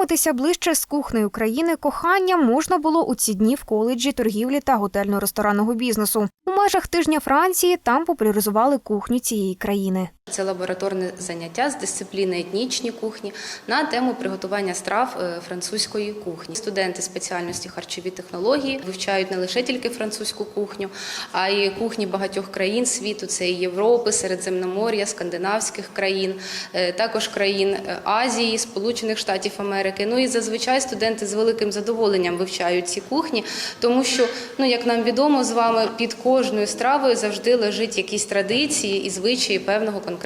Познайомитися ближче з кухнею країни кохання можна було у ці дні в коледжі торгівлі та готельно-ресторанного бізнесу. У межах тижня Франції там популяризували кухню цієї країни. Це лабораторне заняття з дисципліни етнічні кухні на тему приготування страв е, французької кухні. Студенти спеціальності харчові технології вивчають не лише тільки французьку кухню, а й кухні багатьох країн світу. Це і Європи, Середземномор'я, скандинавських країн, е, також країн е, Азії, Сполучених Штатів Америки. Ну і зазвичай студенти з великим задоволенням вивчають ці кухні, тому що, ну як нам відомо з вами, під кожною стравою завжди лежить якісь традиції і звичаї певного конкретного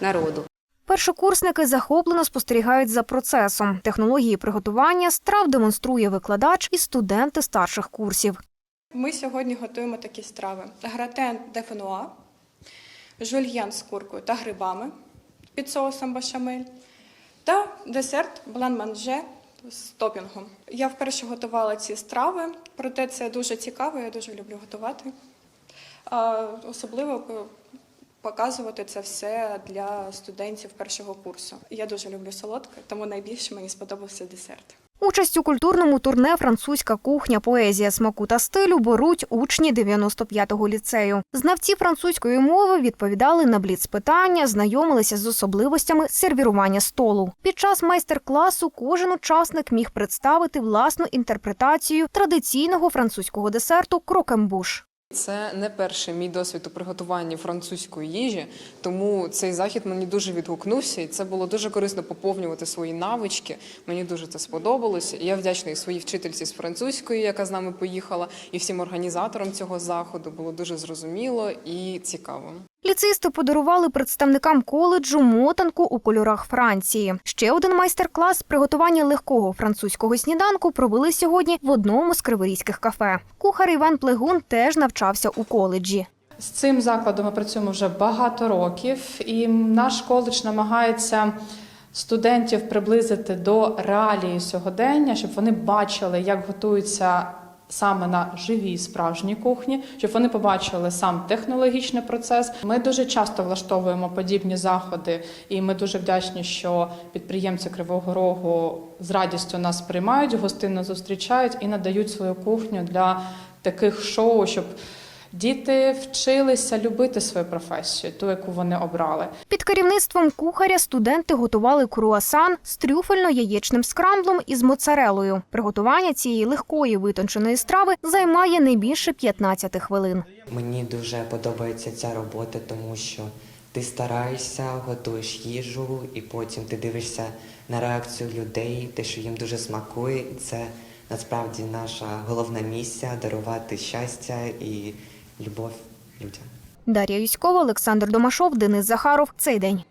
народу. Першокурсники захоплено спостерігають за процесом. Технології приготування страв демонструє викладач і студенти старших курсів. Ми сьогодні готуємо такі страви: гратен де фенуа, жульєн з куркою та грибами під соусом бешамель та десерт блан-манже з топінгом. Я вперше готувала ці страви, проте це дуже цікаво, я дуже люблю готувати. Особливо показувати це все для студентів першого курсу. Я дуже люблю солодке, тому найбільше мені сподобався десерт. Участь у культурному турне Французька кухня, поезія смаку та стилю беруть учні 95-го ліцею. Знавці французької мови відповідали на бліц-питання, знайомилися з особливостями сервірування столу. Під час майстер-класу кожен учасник міг представити власну інтерпретацію традиційного французького десерту крокембуш. Це не перший мій досвід у приготуванні французької їжі, тому цей захід мені дуже відгукнувся, і це було дуже корисно поповнювати свої навички. Мені дуже це сподобалося. Я вдячна і своїй вчительці з французької, яка з нами поїхала, і всім організаторам цього заходу. Було дуже зрозуміло і цікаво. Ліцеїсти подарували представникам коледжу мотанку у кольорах Франції. Ще один майстер-клас приготування легкого французького сніданку провели сьогодні в одному з криворізьких кафе. Кухар Іван Плегун теж навчався у коледжі. З цим закладом ми працюємо вже багато років, і наш коледж намагається студентів приблизити до реалії сьогодення, щоб вони бачили, як готуються саме на живій справжній кухні, щоб вони побачили сам технологічний процес. Ми дуже часто влаштовуємо подібні заходи, і ми дуже вдячні, що підприємці Кривого Рогу з радістю нас приймають, гостинно зустрічають і надають свою кухню для таких шоу, щоб Діти вчилися любити свою професію, ту, яку вони обрали. Під керівництвом кухаря студенти готували круасан з трюфельно-яєчним скрамблом із моцарелою. Приготування цієї легкої витонченої страви займає не більше 15 хвилин. Мені дуже подобається ця робота, тому що ти стараєшся, готуєш їжу, і потім ти дивишся на реакцію людей, те, що їм дуже смакує. І це насправді наша головна місія дарувати щастя і любов людям. Дар'я Юськова, Олександр Домашов, Денис Захаров. Цей день.